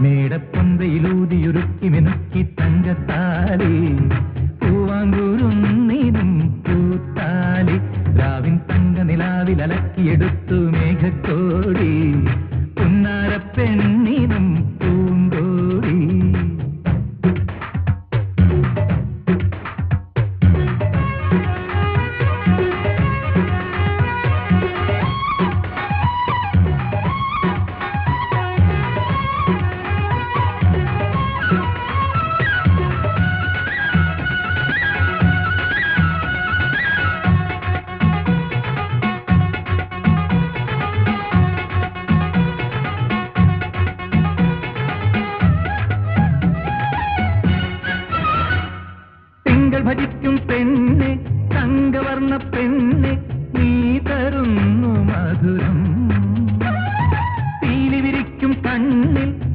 മേടപ്പൊന്തയിലൂതിയുരുക്കി മിനുക്കി തങ്കത്താലി പൂവാങ്കൂരുന്നിനും പൂത്താലി. രാവിൻ തങ്ക നിലാവിൽ അലക്കിയെടുത്തു മേഘക്കോടി. ഭരിക്കും പെണ്ണ് തങ്കവർണ പെണ്ണ് നീ തരുന്നു മധുരം. പീലി വിരിക്കും കണ്ണ്